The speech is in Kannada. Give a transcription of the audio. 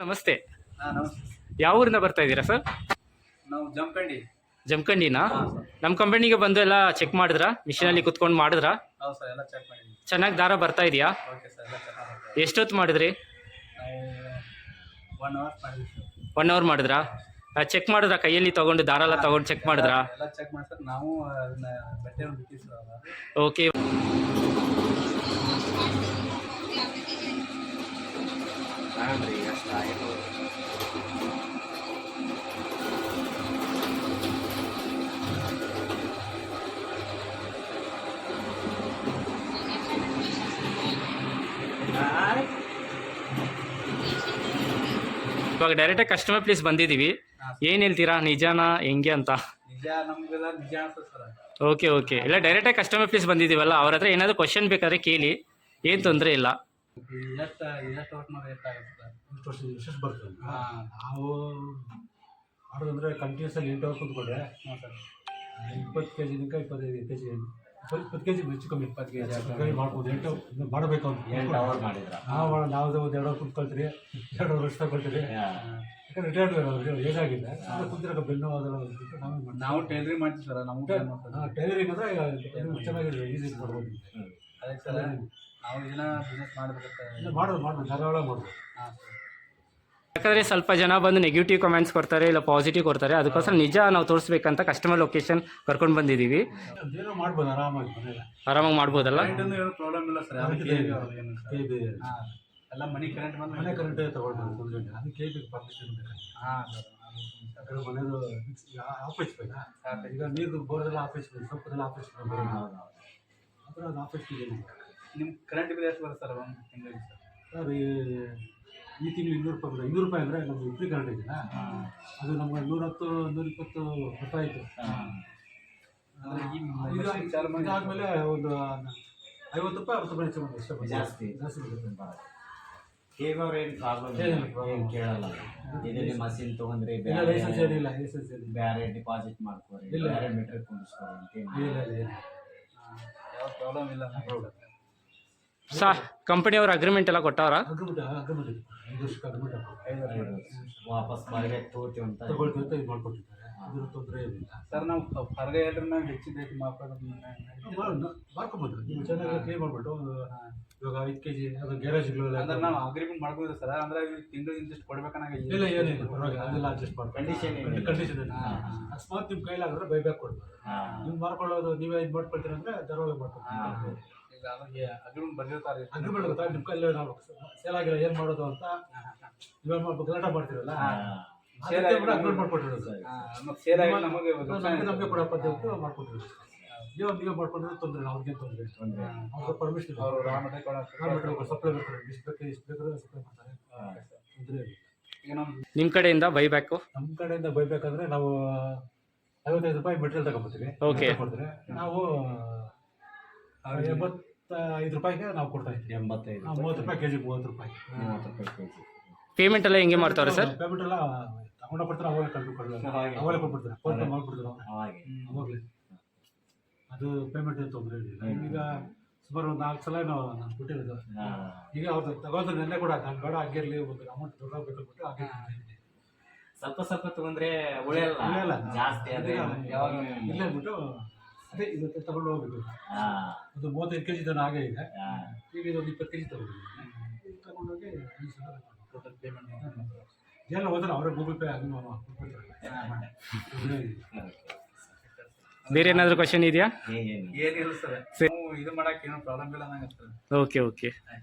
ನಮಸ್ತೆ. ಯಾವ ಊರಿಂದ ಬರ್ತಾ ಇದ್ದೀರಾ ಸರ್? ನಾವು ಜಂಪಂಡಿ ಜಮಖಂಡಿನಾ? ನಮ್ಮ ಕಂಪನಿಗೆ ಬಂದು ಎಲ್ಲ ಚೆಕ್ ಮಾಡಿದ್ರಾ? ಮಿಷಿನಲ್ಲಿ ಕುತ್ಕೊಂಡು ಮಾಡಿದ್ರಾ? ಹೌದು ಸರ್ ಎಲ್ಲ ಚೆಕ್ ಮಾಡಿದ್ವಿ. ಚೆನ್ನಾಗಿ ದಾರ ಬರ್ತಾ ಇದೆಯಾ? ಓಕೆ ಸರ್ ಎಲ್ಲ ಚೆನ್ನಾಗಿ ಎಷ್ಟೊತ್ತು ಮಾಡಿದ್ರಿ? ನಾವು ಒನ್ ಅವರ್ ಮಾಡಿದ್ವಿ ಸರ್. ಒನ್ ಅವರ್ ಮಾಡಿದ್ರಾ? ಚೆಕ್ ಮಾಡಿದ್ರಾ? ಕೈಯಲ್ಲಿ ತಗೊಂಡು ದಾರ ಎಲ್ಲ ತಗೊಂಡು ಚೆಕ್ ಮಾಡಿದ್ರಾ? ಎಲ್ಲ ಚೆಕ್ ನಾವು ಅದನ್ನ ಬಟ್ಟೆ ಓಕೆ ಇವಾಗ ಡೈರೆಕ್ಟಾಗಿ ಕಸ್ಟಮರ್ ಪ್ಲೇಸ್ ಬಂದಿದ್ದೀವಿ ಹಾಂ ಏನು ಹೇಳ್ತೀರಾ? ನಿಜಾನಾ? ಹೆಂಗೆ ಅಂತ? ನಿಜ ನಮಗೆಲ್ಲ ನಿಜ ಅನ್ಸುತ್ತೆ ಸರ್ ಓಕೆ ಓಕೆ. ಇಲ್ಲ ಡೈರೆಕ್ಟಾಗಿ ಕಸ್ಟಮರ್ ಪ್ಲೇಸ್ ಬಂದಿದ್ದೀವಲ್ಲ ಅವ್ರ ಹತ್ರ ಏನಾದರೂ ಕ್ವಶನ್ ಬೇಕಾದ್ರೆ ಕೇಳಿ. ಏನು ತೊಂದರೆ ಇಲ್ಲ. ಎಷ್ಟು ಎಷ್ಟು ವರ್ಷ ಮಾಡಿ ಎಷ್ಟಾಗುತ್ತೆ ಸರ್? ಇಷ್ಟು ವರ್ಷ ವಿಶೇಷ ಬರ್ತದೆ ಹಾಂ. ನಾವು ಮಾಡೋದಂದ್ರೆ ಕಂಟಿನ್ಯೂಸ್ ಆಗಿ ಎಂಟು ಅವರ್ ಕುಂತ್ಕೊಂಡ್ರೆ ಹಾಂ ಸರ್. ಇಪ್ಪತ್ತು ಕೆಜಿ ಜಿನಿಂದ ಇಪ್ಪತ್ತೈದು ಕೆ ಜಿ ಇಪ್ಪತ್ತು ಕೆ ಜಿ ಹೆಚ್ಚು ಕಮ್ಮಿ ಇಪ್ಪತ್ತು ಕೆ ಜಿ ಮಾಡ್ಬೋದು. ಎಂಟು ಇನ್ನು ಮಾಡಬೇಕು ಅಂತ. ಎಂಟು ಅವರ್ ಮಾಡಿದ್ರೆ. ನಾವು ನಾವು ಒಂದು ಎರಡು ಅವರ್ ಕುತ್ಕೊಳ್ತೀರಿ ಎರಡು ವರ್ಷ ತಗೊಳ್ತೀರಿ ಯಾಕಂದ್ರೆ ರಿಟೈರ್ಡ್ ಏಜ್ ಆಗಿದೆ ಸುಮ್ಮನೆ ಕುಂತಿರೋ ಬೆನ್ನು ಅದೆಲ್ಲ ನಾವು ಟೈಲರಿಂಗ್ ಮಾಡ್ತೀವಿ ಸರ್ ನಮ್ಮ ಹಾಂ ಟೈಲರಿಂಗ್ ಅಂದ್ರೆ ಚೆನ್ನಾಗಿದೆ ಈಸಿ ಮಾಡ್ಬೋದು. ಅದಕ್ಕೆ ಸರ್ ನಾವು ಏನೋ ಬಿಸ್ನೆಸ್ ಮಾಡಬೇಕಂತ ಮಾಡೋದು ಮಾಡೋದು. ಮಾಡ್ಬೋದು ಧಾರಾವಾಳ ಮಾಡ್ಬೋದು. ಹಾಂ ಸರ್. ಯಾಕಂದರೆ ಸ್ವಲ್ಪ ಜನ ಬಂದು ನೆಗೆಟಿವ್ ಕಮೆಂಟ್ಸ್ ಕೊಡ್ತಾರೆ ಇಲ್ಲ ಪಾಸಿಟಿವ್ ಕೊಡ್ತಾರೆ. ಅದಕ್ಕೋಸ್ಕರ ನಿಜ ನಾವು ತೋರಿಸ್ಬೇಕಂತ ಕಸ್ಟಮರ್ ಲೊಕೇಶನ್ ಕರ್ಕೊಂಡು ಬಂದಿದ್ದೀವಿ. ಮಾಡ್ಬೋದು ಆರಾಮಾಗಿ ಮಾಡ್ಬೋದಲ್ಲ? ನಿಮ್ ಏನು ಪ್ರಾಬ್ಲಮ್ ಇಲ್ಲ ಸರ್ ಯಾವ ಅದಕ್ಕೆ ಕೇಳಿ ಅವ್ರಿಗೆ ಏನು ಕೆ ಬಿ ಹಾಂ ಎಲ್ಲ ಮನಿ ಕರೆಂಟ್ ಬಂದು ಮನೆ ಕರೆಂಟ್ ತಗೊಳ್ಬೋದು ತೊಂದರೆ ಇಲ್ಲ ಅದಕ್ಕೆ ಕೆ ಬಿ ಪರ್ಮಿಷನ್ ಬೇಕಾದ್ರೆ. ಹಾಂ ಸರ್. ಯಾಕಂದ್ರೆ ಮನೆಯದು ಆಫೀಸ್ ಬೇಕಾ? ಈಗ ನೀರು ಬೋರ್ದೆಲ್ಲ ಆಫೀಸ್ ಬೇಕು ಸೊಪ್ಪದೆಲ್ಲ ಆಫೀಸ್ ಬೇಕು. ಅಂದ್ರೆ ಅದು ಆಫೀಸ್ ನಿಮ್ಮ ಕರೆಂಟ್ ಬಿಲ್ ಎಷ್ಟು ಬರುತ್ತೆ ಸರ್ ಒಂದು ತಿಂಗಳಿಗೆ ಸರ್? ಸರ್ ಈ ಈ ತಿಂಗಳು ಇನ್ನೂರು ರೂಪಾಯಿ ಬರುತ್ತೆ ಇನ್ನೂರು ರೂಪಾಯಿ ಅಂದರೆ ನಮ್ಗೆ ಫ್ರೀ ಕರೆಂಟ್ ಇದೆಯಲ್ಲ? ಅದು ನಮ್ಗೆ ನೂರತ್ತು ನೂರಿಪ್ಪತ್ತು ರೂಪಾಯಿ ಅಂದ್ರೆ ಚಾಲು ಇದಾದ್ಮೇಲೆ ಒಂದು ಐವತ್ತು ರೂಪಾಯಿ ಅರವತ್ತು ರೂಪಾಯಿ ಹೆಚ್ಚು ಜಾಸ್ತಿ. ಜಾಸ್ತಿ ಬಿಡುತ್ತೆ ಕೇಳೋರು ಏನು ಪ್ರಾಬ್ಲಮ್ ಕೇಳಲ್ಲ. ಇದರಲ್ಲಿ ಮಸೀನ್ ತಗೊಂಡ್ರೆ ಇಲ್ಲ ಲೈಸೆನ್ಸ್ ಏನಿಲ್ಲ ಲೈಸೆನ್ಸ್ ಏನಿಲ್ಲ. ಬೇರೆ ಡಿಪಾಸಿಟ್ ಮಾಡ್ಕೋರಿ. ಬೇರೆ ಇಲ್ಲ ಯಾವ ಪ್ರಾಬ್ಲಮ್ ಇಲ್ಲ ಸಾ ಕಂಪನಿಯವ್ರ ಅಗ್ರಿಮೆಂಟ್ ಎಲ್ಲ ಕೊಟ್ಟವ್ರ? ಇದೆ. ಐದು ವರ್ಷಕ್ಕೆ ಅಗ್ರಿಮೆಂಟ್ ವಾಪಸ್ ಬರ್ಬೇಕು ತಗೋತೀವಿ ಅಂತ. ತಗೊಳ್ತೀವಿ ಅಂತ ಇದು ಮಾಡ್ಕೊಟ್ಟಿದ್ದಾರೆ. ಅದ್ರ ತೊಂದರೆ ಏನಿಲ್ಲ. ಸರ್ ನಾವು ಹೊರಗೆ ಹೇಳಿದ್ರೆ ನಾವು ಹೆಚ್ಚಿದ ರೇಟ್ ಮಾತಾಡೋದು ಮಾಡ್ಕೊಬೋದು. ನೀವು ಚೆನ್ನಾಗಿ ಕ್ಲೀನ್ ಮಾಡ್ಬಿಟ್ಟು ಇವಾಗ ಐದು ಕೆ ಜಿ ಅದು ಗ್ಯಾರೇಜ್ಗಳೆಲ್ಲ ಅಂದ್ರೆ ನಾವು ಅಗ್ರಿಮೆಂಟ್ ಮಾಡ್ಬೋದು ಸರ್. ಅಂದ್ರೆ ತಿಂಗಳು ಇಂತಿಷ್ಟು ಕೊಡ್ಬೇಕನ್ನಾಗ ಇಲ್ಲ ಏನಿಲ್ಲ. ಪರವಾಗಿಲ್ಲ ಅದೆಲ್ಲ ಅಡ್ಜಸ್ಟ್ ಕಂಡೀಷನ್ ಕಂಡೀಷನ್ ಅಕಸ್ಮಾತ್ ನಿಮ್ಮ ಕೈಲಾಗಿದ್ರೆ ಬೈಬ್ಯಾಕ್ ಕೊಡ್ಬೋದು. ನೀವ್ ನೀವು ಮಾಡ್ಕೊಳ್ಳೋದು ನೀವೇ ಇದು ಮಾಡ್ಕೊಳ್ತೀರ ಅಂದ್ರೆ ಬರ್ತದೆ ಮಾಡ್ಕೊಳ್ತೀವಿ. ಅದಕ್ಕೆ ಅಗ್ರಿಮೆಂಟ್ ಬರ್ದಿರ್ತಾರೆ ಅಗ್ರಿಮೆಂಟ್ ಗೊತ್ತಾ ನಿಮ್ಮ ಕೈಲಿ ನಾವು ಸೇಲ್ ಆಗಿಲ್ಲ ಏನು ಮಾಡೋದು ಅಂತ ಇವಾಗ ಮಾಡ್ಬೇಕು ಗಲಾಟ ಮಾಡ್ತಿರಲ್ಲ ಸೇಲ್ ಕೂಡ ಅಗ್ರಿಮೆಂಟ್ ಮಾಡ್ಕೊಟ್ಟಿರೋದು. ಸರ್ ಮತ್ತೆ ಸೇಲ್ ಆಗಿ ನಮಗೆ ನಮಗೆ ನಮಗೆ ಕೊಡಪ್ಪ ಅಂತ ಮಾಡ್ಕೊಟ್ಟಿರೋದು. ನೀವು ನೀವೇ ಮಾಡ್ಕೊಂಡ್ರೆ ತೊಂದರೆ ಅವ್ರಿಗೆ ತೊಂದರೆ ತೊಂದ್ರೆ ಅವ್ರ ಪರ್ಮಿಷನ್ ಅವರು ರಾ ಮೆಟೀರಿಯಲ್ ಸಪ್ಲೈ ಮಾಡ್ತಾರೆ ಇಷ್ಟು ಬೇಕು. ಇಷ್ಟು ಬೇಕಾದ್ರೆ ಸಪ್ಲೈ ಮಾಡ್ತಾರೆ ತೊಂದರೆ ಇಲ್ಲ. ಈಗ ನಮ್ಮ ನಿಮ್ಮ ಕಡೆಯಿಂದ ಬೈಬ್ಯಾಕು ನಮ್ಮ ಕಡೆಯಿಂದ ಬೈಬೇಕಂದ್ರೆ ನಾವು ಐವತ್ತೈದು ರೂಪಾಯಿ ಮೆಟೀರಿಯಲ್ ತಗೊಂಬರ್ತೀವಿ. ಓಕೆ ನಾವು ನಾವು ಎಂಬತ್ತೈದು ರೂಪಾಯಿಗೆ ನಾವು ಕೊಡ್ತಾ ಇದ್ವಿ ಎಂಬತ್ತೈದು ಮೂವತ್ತು ರೂಪಾಯಿ ಕೆಜಿ ಮೂವತ್ತು ರೂಪಾಯಿ. ಮೂವತ್ತು ರೂಪಾಯಿ ಕೆ ಜಿ ಪೇಮೆಂಟ್ ಎಲ್ಲ ಹೆಂಗೆ ಮಾಡ್ತಾವ್ರೆ ಸರ್? ಪೇಮೆಂಟ್ ಎಲ್ಲ ತಗೊಂಡು ಕೊಡ್ತಾರೆ ಅವಾಗ ಕಳ್ದು ಹಾಗೆ. ಅವಾಗ ಕೊಟ್ಬಿಡ್ತಾರೆ ಫೋನ್ ಪೇ ಮಾಡ್ಬಿಡ್ತಾರೆ ಅವ್ರು. ಅವಾಗೆ ಅವಾಗಲೇ ಅದು ಪೇಮೆಂಟ್ ಏನು ತೊಂದರೆ ಇರಲಿಲ್ಲ ಈಗ ಸುಮಾರು ಒಂದು ನಾಲ್ಕು ಸಲ ನಾವು ನಾನು ಕೊಟ್ಟಿರೋದು. ಹಾಂ. ಈಗ ಅವ್ರದ್ದು ತಗೊಂಡು ನೆನ್ನೆ ಕೂಡ ನಾನು ಬೇಡ ಆಗಿರಲಿ ಒಂದು ಅಮೌಂಟ್ ದೊಡ್ಡ ಬೇಕಂದ್ಬಿಟ್ಟು ಹಾಗೆ ಕೊಟ್ಟಿದ್ದೀನಿ. ಸ್ವಲ್ಪ ಸ್ವಲ್ಪ ತಗೊಂಡ್ರೆ ಉಳಿಯಲ್ಲ ಇಲ್ಲ ಜಾಸ್ತಿ ಅದೇ ಯಾವಾಗ ಇಲ್ಲೇ ಅಂದ್ಬಿಟ್ಟು ಅದೇ ಇದು ತಗೊಂಡು ಹೋಗ್ಬೇಕು ಹಾಂ. ಅದು ಮೂವತ್ತೈದು ಕೆ ಜಿ ತನಕ ಆಗೇ ಇದೆ. ಈಗ ಇದೊಂದು ಇಪ್ಪತ್ತು ಕೆ ಜಿ ತಗೊಂಡಿದ್ದೀನಿ ತಗೊಂಡೋಗಿ ಟೋಟಲ್ ಪೇಮೆಂಟ್ ಎಲ್ಲ ಹೋದ್ರೆ ಅವರೇ ಗೂಗಲ್ ಪೇ ಆಗಿ ಕೊಡ್ತಾರೆ ಬೇರೆ ಏನಾದರೂ ಕ್ವಶನ್ ಇದೆಯಾ? ಏನಿಲ್ಲ. ಏನಿಲ್ಲ ಸರ್. ಇದು ಮಾಡಕ್ಕೆ ಏನೋ ಪ್ರಾಬ್ಲಮ್ ಇಲ್ಲ ನಂಗೆ ಓಕೆ ಓಕೆ